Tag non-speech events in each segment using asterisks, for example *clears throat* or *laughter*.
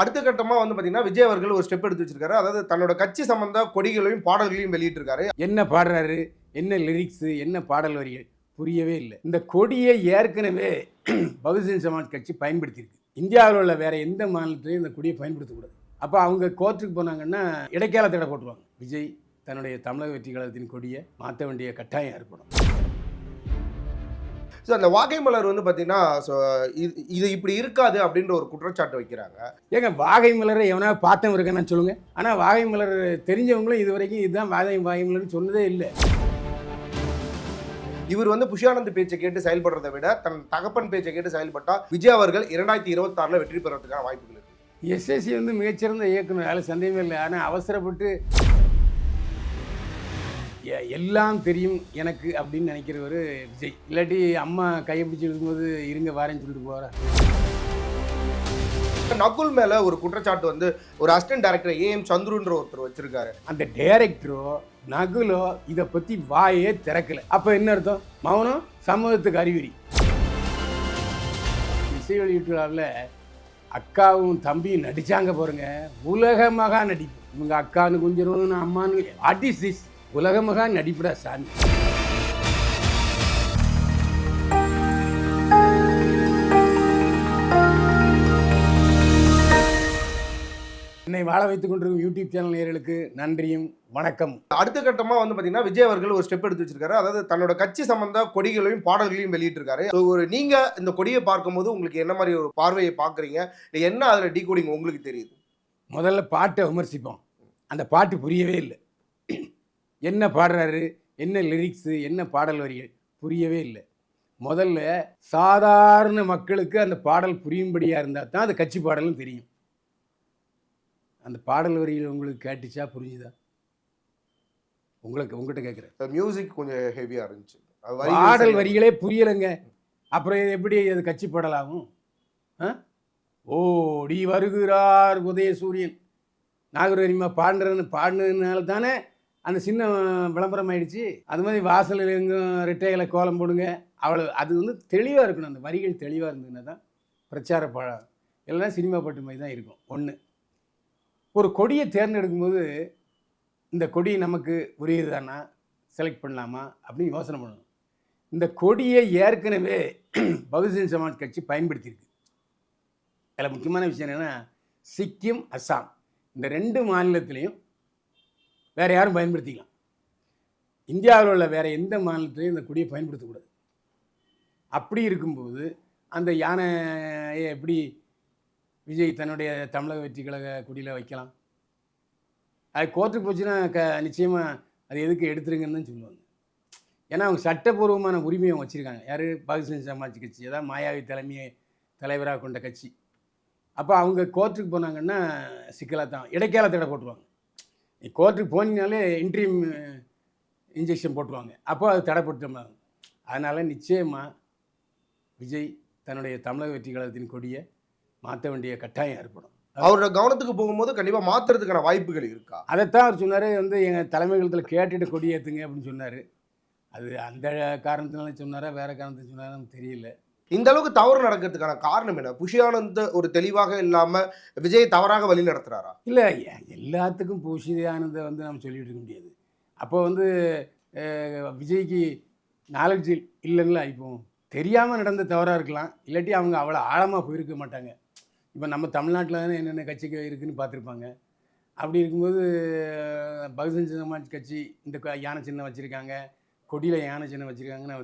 அடுத்த கட்டமா வந்து பாத்தீங்கன்னா விஜய் அவர்கள் ஒரு ஸ்டெப் எடுத்து வச்சிருக்காரு. அதாவது தன்னோட கட்சி சம்பந்த கொடிகளையும் பாடல்களையும் வெளியிட்டிருக்காரு. என்ன பாடுறாரு? என்ன லிரிக்ஸு என்ன பாடல் வரிகள் புரியவே இல்லை. இந்த கொடியை ஏற்கனவே *clears throat* பகுஜன் சமாஜ் கட்சி பயன்படுத்தியிருக்கு. இந்தியாவில் உள்ள வேற எந்த மாநிலத்திலையும் இந்த கொடியை பயன்படுத்தக்கூடாது. அப்போ அவங்க கோர்ட்டுக்கு போனாங்கன்னா இடைக்கால தடை போட்டுருவாங்க. விஜய் தன்னுடைய தமிழக வெற்றி கழகத்தின் கொடியை மாற்ற வேண்டிய கட்டாயம் ஏற்படும். ஸோ அந்த வாகை மலர் வந்து பாத்தீங்கன்னா ஸோ இது இது இப்படி இருக்காது அப்படின்ற ஒரு குற்றச்சாட்டு வைக்கிறாங்க. ஏங்க வாகை மலரை எவனா பார்த்தவன் இருக்கான்னு சொல்லுங்க. ஆனால் வாகை மலர் தெரிஞ்சவங்களும் இது வரைக்கும் இதுதான் வாகை வாகை மலர்னு சொன்னதே இல்லை. இவர் வந்து புஷியானந்த் பேச்சை கேட்டு செயல்படுறதை விட தன் தகப்பன் பேச்சை கேட்டு செயல்பட்டா விஜய் அவர்கள் இரண்டாயிரத்தி இருபத்தாறுல வெற்றி பெறறதுக்கான வாய்ப்புகள் இருக்கு. எஸ்எஸ்சி வந்து மிகச்சிறந்த இயக்குனர் அதில் சந்தேகமே இல்லை. ஆனால் அவசரப்பட்டு எல்லாம் தெரியும் எனக்கு அப்படின்னு நினைக்கிறவர் விஜய். இல்லாட்டி அம்மா கையை பிடிச்சி இருக்கும்போது இருங்க வாரேன்னு சொல்லிட்டு போகிறார் நகுல் மேல ஒரு குற்றச்சாட்டு வந்து ஒரு அசிஸ்டன்ட் டைரக்டர் ஏ எம் சந்துருன்ற ஒருத்தர் வச்சிருக்காரு. அந்த டைரக்டரோ நகுலோ இதை பற்றி வாயே திறக்கல. அப்போ என்ன அர்த்தம்? மௌனம் சமூகத்துக்கு அறிகுறி. இசை வெளியீட்டு விழாவில் அக்காவும் தம்பியும் நடிச்சாங்க பாருங்க. உலக மகா நடிப்பு. இவங்க அக்கான்னு கொஞ்சம் அம்மான்னு. வாட் இஸ் திஸ் உலக மகா நடிப்புடா சாமி என்னை வாழ வைத்துக் கொண்டிருக்கும் யூடியூப் சேனல் நேயர்களுக்கு நன்றியும் வணக்கம். அடுத்த கட்டமா வந்து பாத்தீங்கன்னா விஜய் அவர்கள் ஒரு ஸ்டெப் எடுத்து வச்சிருக்காரு. அதாவது தன்னோட கட்சி சம்பந்த கொடிகளையும் பாடல்களையும் வெளியிட்டிருக்காரு. So, ஒரு நீங்க இந்த கொடியை பார்க்கும்போது உங்களுக்கு என்ன மாதிரி ஒரு பார்வையை பாக்குறீங்க இல்ல என்ன அதுல டீகோடிங் உங்களுக்கு தெரியுது? முதல்ல பாட்டை விமர்சிப்போம். அந்த பாட்டு புரியவே இல்லை. என்ன பாடுறாரு? என்ன லிரிக்ஸு என்ன பாடல் வரிகள்? புரியவே இல்லை. முதல்ல சாதாரண மக்களுக்கு அந்த பாடல் புரியும்படியாக இருந்தால் தான் அது கட்சி பாடலும் தெரியும். அந்த பாடல் வரிகள் உங்களுக்கு கேட்டுச்சா புரிஞ்சுதா? உங்களுக்கு உங்ககிட்ட கேட்குறேன் மியூசிக் கொஞ்சம் ஹெவியா இருந்துச்சு. பாடல் வரிகளே புரியலைங்க. அப்புறம் எப்படி அது கட்சி பாடலாகும் ஓடி வருகிறார் உதயசூரியன். நாகரரிமா பாடுறன்னு பாடினதுனால தானே அந்த சின்ன விளம்பரம் ஆயிடுச்சு அது மாதிரி வாசலில் எங்கும் ரெட்டைகளை கோலம் போடுங்க. அவ்வளோ அது வந்து தெளிவாக இருக்கணும். அந்த வரிகள் தெளிவாக இருந்ததுன்னா தான் பிரச்சார பழம் இல்லைன்னா சினிமா பாட்டு மாதிரி தான் இருக்கும். ஒன்று ஒரு கொடியை தேர்ந்தெடுக்கும்போது இந்த கொடி நமக்கு உரியதுதானா? செலக்ட் பண்ணலாமா? அப்படின்னு யோசனை பண்ணணும். இந்த கொடியை ஏற்கனவே *clears throat* பகுஜன் சமாஜ் கட்சி பயன்படுத்தியிருக்கு. அதில் முக்கியமான விஷயம் என்னென்னா சிக்கிம் அஸ்ஸாம் இந்த ரெண்டு மாநிலத்திலையும் வேறு யாரும் பயன்படுத்திக்கலாம். இந்தியாவில் உள்ள வேறு எந்த மாநிலத்திலையும் இந்த கொடியை பயன்படுத்தக்கூடாது. அப்படி இருக்கும்போது அந்த யானையை எப்படி விஜய் தன்னுடைய தமிழக வெற்றி கழக கொடியில் வைக்கலாம்? அது கோர்ட்டுக்கு போச்சுன்னா க நிச்சயமாக அது எதுக்கு எடுத்துருங்கன்னு சொல்லுவாங்க. ஏன்னா அவங்க சட்டப்பூர்வமான உரிமையை அவங்க வச்சுருக்காங்க. யார்? பாகிஸ்தான் சமாஜ் கட்சி. அதாவது மாயாவி தலைமையை தலைவராக கொண்ட கட்சி. அப்போ அவங்க கோர்ட்டுக்கு போனாங்கன்னா சிக்கலாக தான் இடைக்கால தடை போட்டுருவாங்க. கோர்ட்டுக்கு போனீங்கனாலே இன்ட்ரீம் இன்ஜெக்ஷன் போட்டுருவாங்க. அப்போ அது தடை போட்டுட்டோம்னா அதனால் நிச்சயமாக விஜய் தன்னுடைய தமிழக வெற்றி கழகத்தின் கொடியை மாற்ற வேண்டிய கட்டாயம் ஏற்படும். அவரோட கவனத்துக்கு போகும்போது கண்டிப்பா மாத்துறதுக்கான வாய்ப்புகள் இருக்கா? அதைத்தான் அவர் சொன்னார் வந்து எங்கள் தலைமைகளத்தில் கேட்டுட்டு கொடி ஏற்றுங்க அப்படின்னு சொன்னார். அது அந்த காரணத்தினால சொன்னாரா வேறு காரணத்துக்கு சொன்னாரா தெரியல. இந்த அளவுக்கு தவறு நடக்கிறதுக்கான காரணம் என்ன? புஷியானந்த் ஒரு தெளிவாக இல்லாம விஜய் தவறாக வழி நடத்துறாரா? இல்லை எல்லாத்துக்கும் பூஷிதானதை வந்து நம்ம சொல்லிட்டு இருக்க முடியாது. அப்போ வந்து விஜய்க்கு நாலேஜ் இல்லைங்களா? இப்போ தெரியாமல் நடந்த தவறாக இருக்கலாம். இல்லாட்டி அவங்க அவ்வளோ ஆழமாக போயிருக்க மாட்டாங்க. இப்போ நம்ம தமிழ்நாட்டில் தானே என்னென்ன கட்சிகள் இருக்குதுன்னு பார்த்துருப்பாங்க. அப்படி இருக்கும்போது பகுஜன் சமாஜ் கட்சி இந்த யானை சின்னம் வச்சுருக்காங்க. கொடியில் யானை சின்னம் வச்சுருக்காங்கன்னு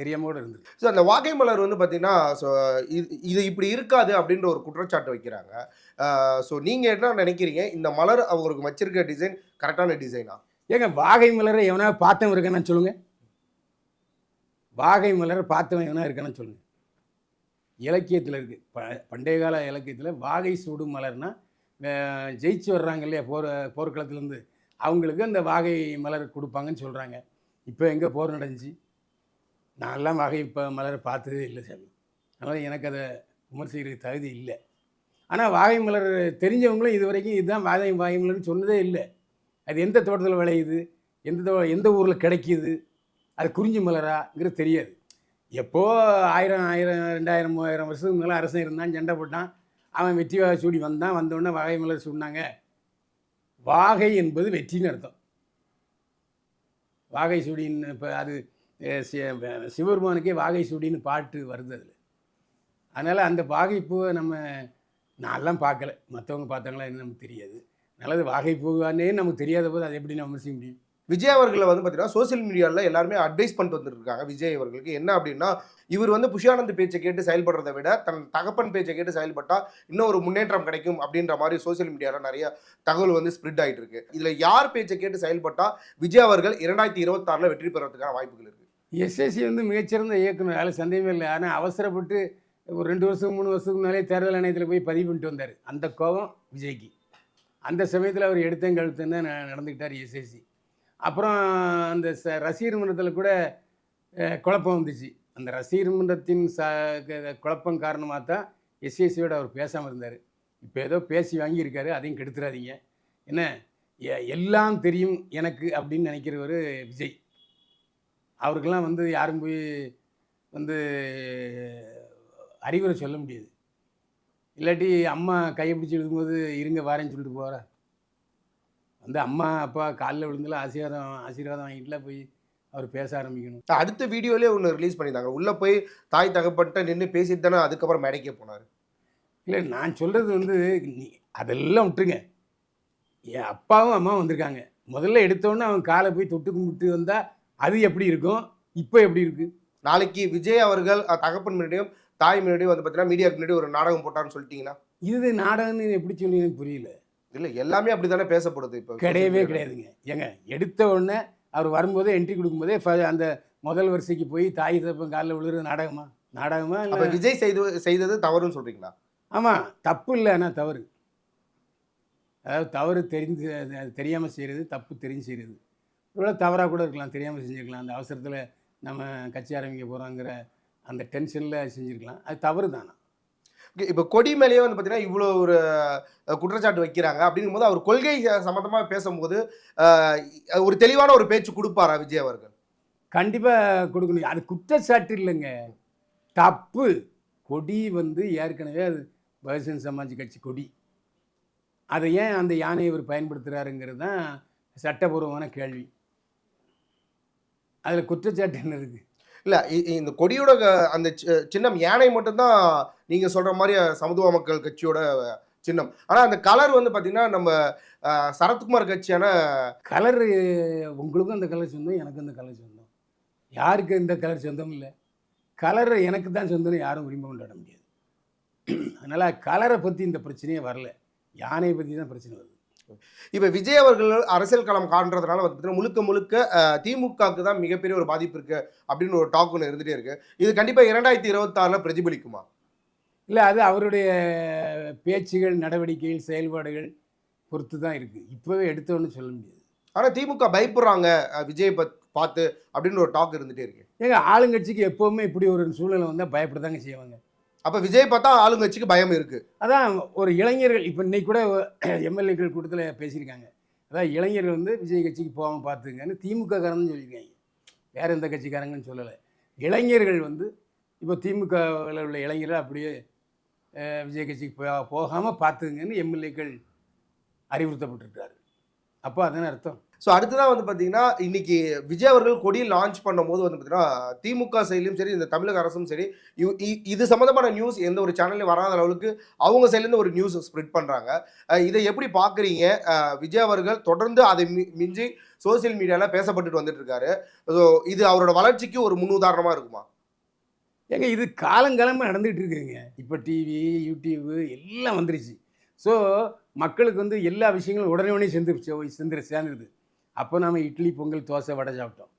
தெரியாமல் கூட இருந்தது. ஸோ அந்த வாகை மலர் வந்து பார்த்தீங்கன்னா ஸோ இது இது இப்படி இருக்காது அப்படின்ற ஒரு குற்றச்சாட்டு வைக்கிறாங்க. ஸோ நீங்கள் என்ன நினைக்கிறீங்க? இந்த மலர் அவங்களுக்கு வச்சிருக்க டிசைன் கரெக்டான டிசைனா ஏங்க வாகை மலரை எவனா பார்த்தவன் இருக்கான்னு சொல்லுங்க. வாகை மலரை பார்த்தவன் எவனா இருக்கான்னு சொல்லுங்க. இலக்கியத்தில் இருக்கு. ப பண்டைய கால இலக்கியத்தில் வாகை சூடும் மலர்னா ஜெயிச்சு வர்றாங்க இல்லையா போர் போர்க்களத்துலேருந்து. அவங்களுக்கு அந்த வாகை மலர் கொடுப்பாங்கன்னு சொல்கிறாங்க இப்போ எங்கே போர் நடந்துச்சு? நான்லாம் வகை இப்போ மலரை பார்த்ததே இல்லை சாமி. அதனால் எனக்கு அதை விமர்சிக்கிறதுக்கு தகுதி இல்லை. ஆனால் வாகை மலர் தெரிஞ்சவங்களும் இது வரைக்கும் இதுதான் வாகை வாகை மலர்னு சொன்னதே இல்லை. அது எந்த தோட்டத்தில் விளையுது? எந்த தோ- எந்த ஊரில் கிடைக்கிது? அது குறிஞ்சி மலராங்கிறது தெரியாது. எப்போ ஆயிரம் ஆயிரம் ரெண்டாயிரம் மூவாயிரம் வருஷத்துக்கு மேலே அரசன் இருந்தான் சண்டை போட்டான் அவன் வெற்றி வாகை சூடி வந்தான் வந்தோடனே வாகை மலர் சொன்னாங்க. வாகை என்பது வெற்றின்னு அர்த்தம். வாகை சூடின்னு இப்போ அது சிவபெருமானுக்கே வாகை சூடின்னு பாட்டு வருது அதில். அதனால் அந்த வாகைப்பூவை நம்ம நான்லாம் பார்க்கல. மற்றவங்க பார்த்தாங்களா என்ன நமக்கு தெரியாது. நல்லது வாகைப்பூவானே நமக்கு தெரியாத போது அதை எப்படி நம்ம விமர்சிக்க முடியும்? விஜய் அவர்களை வந்து பார்த்தீங்கன்னா சோசியல் மீடியாவில் எல்லாருமே அட்வைஸ் பண்ணிட்டு வந்துருக்காங்க விஜய் அவர்களுக்கு. என்ன அப்படின்னா இவர் வந்து புஷியானந்த் பேச்சை கேட்டு செயல்படுறதை விட தன் தகப்பன் பேச்சை கேட்டு செயல்பட்டால் இன்னும் ஒரு முன்னேற்றம் கிடைக்கும் அப்படின்ற மாதிரி சோசியல் மீடியாவில் நிறைய தகவல் வந்து ஸ்ப்ரெட் ஆகிட்டு இருக்கு. இதில் யார் பேச்சை கேட்டு செயல்பட்டா விஜய் அவர்கள் இரண்டாயிரத்தி இருபத்தாறில் வெற்றி பெறதுக்கான வாய்ப்புகள் இருக்குது எஸ்எஸ்சி வந்து மிகச்சிறந்த இயக்குனர். அதில் சந்தேகமே இல்லை. ஆனால் அவசரப்பட்டு ஒரு ரெண்டு வருஷம் மூணு வருஷத்துக்கு முன்னாலே தேர்தல் ஆணையத்தில் போய் பதிவு பண்ணிட்டு வந்தார். அந்த கோபம் விஜய்க்கு. அந்த சமயத்தில் அவர் எடுத்தேன் கழுத்துன்னு தான் நடந்துக்கிட்டார் எஸ்எஸ்சி. அப்புறம் அந்த ச ரசிகர் மன்றத்தில் கூட குழப்பம் வந்துச்சு. அந்த ரசிகர் மன்றத்தின் ச க- குழப்பம் காரணமாக தான் எஸ்எஸ்சியோட அவர் பேசாமல் இருந்தார். இப்போ ஏதோ பேசி வாங்கியிருக்காரு. அதையும் கெடுத்துடாதீங்க என்ன? எல்லாம் தெரியும் எனக்கு அப்படின்னு நினைக்கிறவர் விஜய். அவருக்கெல்லாம் வந்து யாரும் போய் வந்து அறிவுரை சொல்ல முடியாது. இல்லாட்டி அம்மா கையை பிடிச்சி இழுக்கும்போது இருங்க வாரேன்னு சொல்லிட்டு போகிறா வந்து அம்மா அப்பா காலில் விழுந்துல ஆசீர்வாதம் ஆசீர்வாதம் வாங்கிட்டுலாம் போய் அவர் பேச ஆரம்பிக்கணும். அடுத்த வீடியோலேயே ஒன்று ரிலீஸ் பண்ணியிருந்தாங்க. உள்ள போய் தாய் தகப்பன்ட்ட நின்று பேசிட்டு தானே அதுக்கப்புறம் மேடைக்கே போனார். இல்லை நான் சொல்கிறது வந்து நீ அதெல்லாம் விட்டுருங்க. என் அப்பாவும் அம்மாவும் வந்திருக்காங்க. முதல்ல எடுத்தோன்னே அவன் காலை போய் தொட்டு கும்பிட்டு வந்தால் அது எப்படி இருக்கும்? இப்போ எப்படி இருக்குது நாளைக்கு விஜய் அவர்கள் தகப்பன் முன்னாடியும் தாய் முன்னாடியும் வந்து பார்த்தீங்கன்னா மீடியாவுக்கு முன்னாடி ஒரு நாடகம் போட்டான்னு சொல்லிட்டீங்கன்னா. இது நாடகம்னு எப்படி சொல்லி புரியல. இல்லை எல்லாமே அப்படி தானே பேசப்படுது இப்போ. கிடையவே கிடையாதுங்க. ஏங்க எடுத்த உடனே அவர் வரும்போதே என்ட்ரி கொடுக்கும்போதே அந்த முதல் வரிசைக்கு போய் தாய் தப்பன் காலில் விழுகிறது நாடகமா? நாடகமா இல்லை? விஜய் செய்து செய்தது தவறுன்னு சொல்றீங்களா? ஆமாம் தப்பு இல்லை ஆனால் தவறு. அதாவது தவறு தெரிஞ்சு தெரியாமல் செய்கிறது தப்பு தெரிஞ்சு செய்கிறது இவ்வளோ தவறாக கூட இருக்கலாம் தெரியாமல் செஞ்சுருக்கலாம். அந்த அவசரத்தில் நம்ம கட்சி ஆரம்பிக்க போகிறோங்கிற அந்த டென்ஷனில் செஞ்சுருக்கலாம். அது தவறு தானே. இப்ப கொடி மேலேயே வந்து பாத்தீங்கன்னா இவ்வளோ ஒரு குற்றச்சாட்டு வைக்கிறாங்க அப்படிங்கும்போது அவர் கொள்கை சம்பந்தமா பேசும்போது ஒரு தெளிவான ஒரு பேச்சு கொடுப்பாரா விஜய் அவர்கள்? கண்டிப்பாக கொடுக்கணும். அது குற்றச்சாட்டு இல்லைங்க. தப்பு. கொடி வந்து ஏற்கனவே அது பகுஜன் சமாஜ் கட்சி கொடி. அதை ஏன் அந்த யானையை இவர் பயன்படுத்துகிறாருங்கிறது தான் சட்டபூர்வமான கேள்வி. அதில் குற்றச்சாட்டு என்ன இருக்குது இல்ல இந்த கொடியோட க- அந்த சின்னம் யானை மட்டும்தான் நீங்க சொல்ற மாதிரி சமத்துவ மக்கள் கட்சியோட சின்னம். ஆனா அந்த கலர் வந்து பாத்தீங்கன்னா நம்ம சரத்குமார் கட்சியான கலர் உங்களுக்கும் அந்த கலர் சொந்தம் எனக்கும் அந்த கலர் சொந்தம். யாருக்கு இந்த கலர் சொந்தம் இல்லை. கலர் எனக்கு தான் சொந்தம்னு யாரும் உரிமை கொண்டாட முடியாது. அதனால் கலரை பற்றி இந்த பிரச்சனையே வரல. யானையை பற்றி தான் பிரச்சனை வருது. இப்ப விஜய் அவர்கள் அரசியல் களம் காண்றதுனால வந்து முழுக்க முழுக்க திமுகவுக்கு தான் மிகப்பெரிய ஒரு பாதிப்பு இருக்கு அப்படின்னு ஒரு டாக் ஒன்று இருந்துட்டே இருக்கு. இது கண்டிப்பா இரண்டாயிரத்தி இருபத்தாறுல பிரதிபலிக்குமா? இல்லை அது அவருடைய பேச்சுகள் நடவடிக்கைகள் செயல்பாடுகள் பொறுத்து தான் இருக்குது இப்போவே எடுத்தோன்னு சொல்ல முடியாது. ஆனா திமுக பயப்படுறாங்க விஜய் பத் பார்த்து அப்படின்னு ஒரு டாக் இருந்துட்டே இருக்கு. ஏங்க ஆளுங்கட்சிக்கு எப்போவுமே இப்படி ஒரு சூழ்நிலை வந்தால் பயப்படதாங்க செய்வாங்க. அப்ப விஜய் பார்த்தா ஆளுங்கட்சிக்கு பயம் இருக்கு. அதான் ஒரு இளைஞர்கள் இப்போ இன்னைக்கு கூட எம்எல்ஏக்கள் கூட்டத்தில் பேசியிருக்காங்க. அதான் இளைஞர்கள் வந்து விஜய் கட்சிக்கு போகாமல் பார்த்துங்கன்னு திமுக காரன்னு சொல்லியிருக்காங்க. வேற எந்த கட்சிக்காரங்கன்னு சொல்லலை. இளைஞர்கள் வந்து இப்போ திமுகவில் உள்ள இளைஞர்கள் அப்படியே விஜய் கட்சிக்கு போ போகாமல் பார்த்துங்கன்னு எம்எல்ஏக்கள் அறிவுறுத்தப்பட்டிருக்காரு. அப்போ அதானே அர்த்தம்? ஸோ அடுத்ததான் வந்து பார்த்தீங்கன்னா இன்னைக்கு விஜய் அவர்கள் கொடி லான்ச் பண்ணும்போது வந்து பார்த்தீங்கன்னா திமுக சைட்லையும் சரி இந்த தமிழக அரசும் சரி இ- இ- இது சம்மந்தமான நியூஸ் எந்த ஒரு சேனல்லையும் வராத அளவுக்கு அவங்க சைட்லேருந்து ஒரு நியூஸ் ஸ்ப்ரெட் பண்ணுறாங்க இதை எப்படி பார்க்குறீங்க விஜய் அவர்கள் தொடர்ந்து அதை மி- மிஞ்சி சோஷியல் மீடியாவில் பேசப்பட்டுட்டு வந்துட்டு இருக்காரு. ஸோ இது அவரோட வளர்ச்சிக்கு ஒரு முன்னுதாரணமாக இருக்குமா? ஏங்க இது காலங்காலமாக நடந்துகிட்டு இருக்குங்க. இப்போ டிவி யூடியூப்பு எல்லாம் வந்துருச்சு. ஸோ மக்களுக்கு வந்து எல்லா விஷயங்களும் உடனே உடனே சேர்ந்து சேர்ந்து சேர்ந்துருது. அப்போ நம்ம இட்லி பொங்கல் தோசை வடை சாப்பிட்டோம்.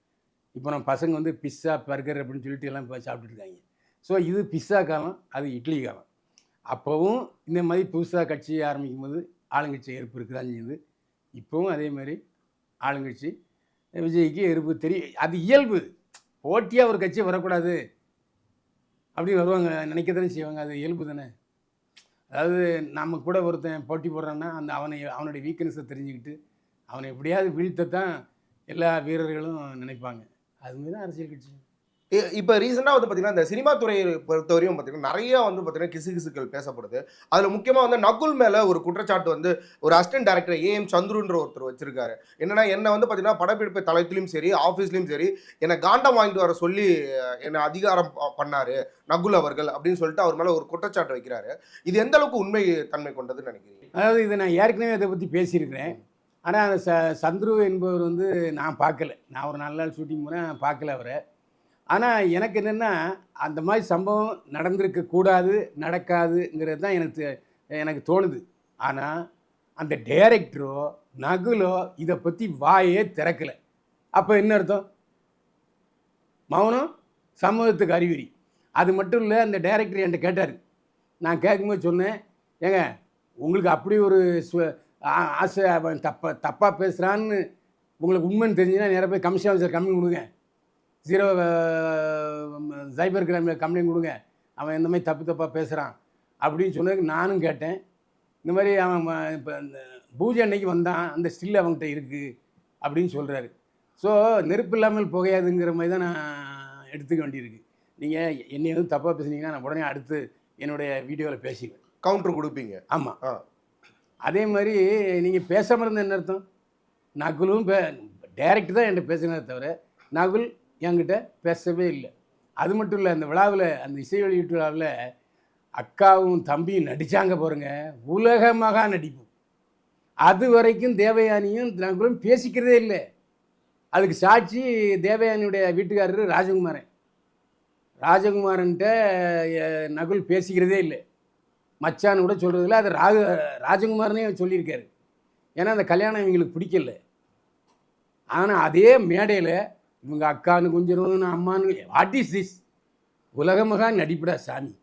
இப்போ நம்ம பசங்க வந்து பிஸ்ஸா பர்கர் அப்படின்னு சொல்லிட்டு எல்லாம் இப்போ சாப்பிட்டுருக்காங்க ஸோ இது பிஸ்ஸா காலம் அது இட்லி காலம். அப்போவும் இந்த மாதிரி புதுசாக கட்சி ஆரம்பிக்கும் போது ஆளுங்கட்சி எதிர்ப்பு இருக்குது தான் செய்யுது இப்போவும் அதே மாதிரி ஆளுங்கட்சி விஜய்க்கு எதிர்ப்பு தெரியும் அது இயல்பு. போட்டியாக ஒரு கட்சி வரக்கூடாது. அப்படி வருவாங்க நினைக்க தானே செய்வாங்க அது இயல்பு தானே. அதாவது நம்ம கூட ஒருத்தன் போட்டி போடுறான்னா அந்த அவனை அவனுடைய வீக்னஸை தெரிஞ்சுக்கிட்டு அவனை எப்படியாவது வீழ்த்தத்தான் எல்லா வீரர்களும் நினைப்பாங்க. அதுமாரி தான் அரசியல் கட்சி. இப்ப ரீசெண்டாக வந்து பார்த்தீங்கன்னா இந்த சினிமா துறையை பொறுத்தவரையும் பார்த்தீங்கன்னா நிறைய வந்து பார்த்தீங்கன்னா கிசு கிசுக்கள் பேசப்படுது. அதுல முக்கியமா வந்து நகுல் மேல ஒரு குற்றச்சாட்டு வந்து ஒரு அசிஸ்டன்ட் டைரக்டர் ஏ எம் சந்துருன்ற ஒருத்தர் வச்சிருக்காரு. என்னன்னா என்ன வந்து பார்த்தீங்கன்னா படப்பிடிப்பு தளத்திலும் சரி ஆஃபீஸ்லயும் சரி என்னை காண்டம் வாங்கிட்டு வர சொல்லி என்னை அதிகாரம் பண்ணாரு நகுல் அவர்கள் அப்படின்னு சொல்லிட்டு அவர் மேல ஒரு குற்றச்சாட்டு வைக்கிறாரு. இது எந்த அளவுக்கு உண்மை தன்மை கொண்டதுன்னு நினைக்கிறீங்க? அதாவது இதை நான் ஏற்கனவே இதை பற்றி பேசியிருக்கிறேன். ஆனால் அந்த ச சந்துரு என்பவர் வந்து நான் பார்க்கல. நான் ஒரு நல்ல நாள் ஷூட்டிங் போனேன் பார்க்கல அவரை. ஆனால் எனக்கு என்னென்னா அந்த மாதிரி சம்பவம் நடந்திருக்க கூடாது நடக்காதுங்கிறது தான் எனக்கு எனக்கு தோணுது. ஆனால் அந்த டைரக்டரோ நகுலோ இதை பற்றி வாயே திறக்கலை. அப்போ என்ன அர்த்தம்? மௌனம் சமூகத்துக்கு அறிகுறி. அது மட்டும் இல்லை அந்த டைரக்டர் என்கிட்ட கேட்டார். நான் கேட்கும்போது சொன்னேன் ஏங்க உங்களுக்கு அப்படி ஒரு ஆசை அவன் தப்பா தப்பாக பேசுகிறான்னு உங்களுக்கு உண்மைன்னு தெரிஞ்சுன்னா நேராக போய் கமிஷன் ஆஃபீஸர் கம்ப்ளைண்ட் கொடுங்க. ஜீரோ சைபர் கிரைமில் கம்ப்ளைண்ட் கொடுங்க. அவன் இந்த மாதிரி தப்பு தப்பாக பேசுகிறான் அப்படின்னு சொன்னதுக்கு நானும் கேட்டேன். இந்த மாதிரி அவன் இப்போ இந்த பூஜை அன்னைக்கு வந்தான் அந்த ஸ்டில் அவன்கிட்ட இருக்குது அப்படின்னு சொல்கிறாரு ஸோ நெருப்பு இல்லாமல் புகையாதுங்கிற மாதிரி தான் நான் எடுத்துக்க வேண்டியிருக்கு. நீங்கள் என்னை எதுவும் தப்பாக பேசுனீங்கன்னா நான் உடனே அடுத்து என்னுடைய வீடியோவில் பேசிக்குவேன் கவுண்டர் கொடுப்பீங்க. ஆமாம் ஆ. அதே மாதிரி நீங்கள் பேசாமல் இருந்த என்ன அர்த்தம்? நகுலும் பே டைரக்ட் தான் என்கிட்ட பேசினதை தவிர நகுல் என்கிட்ட பேசவே இல்லை. அது மட்டும் இல்லை அந்த விழாவில் அந்த இசை வெளியீட்டு விழாவில் அக்காவும் தம்பியும் நடித்தாங்க பாருங்க. உலக மகா நடிப்பு. அது வரைக்கும் தேவயானியும் நகுலும் பேசிக்கிறதே இல்லை. அதுக்கு சாட்சி தேவயானியுடைய வீட்டுக்காரர் ராஜகுமாரன். ராஜகுமாரன்ட்ட நகுல் பேசிக்கிறதே இல்லை. மச்சான்னு கூட சொல்கிறதில்ல அது ராஜ ராஜகுமாரனே சொல்லியிருக்காரு. ஏன்னா அந்த கல்யாணம் இவங்களுக்கு பிடிக்கல. ஆனால் அதே மேடையில் இவங்க அக்கான்னு கொஞ்சம் அம்மான்னு வாட் இஸ் திஸ் உலகமகா நடிப்படா சாமி.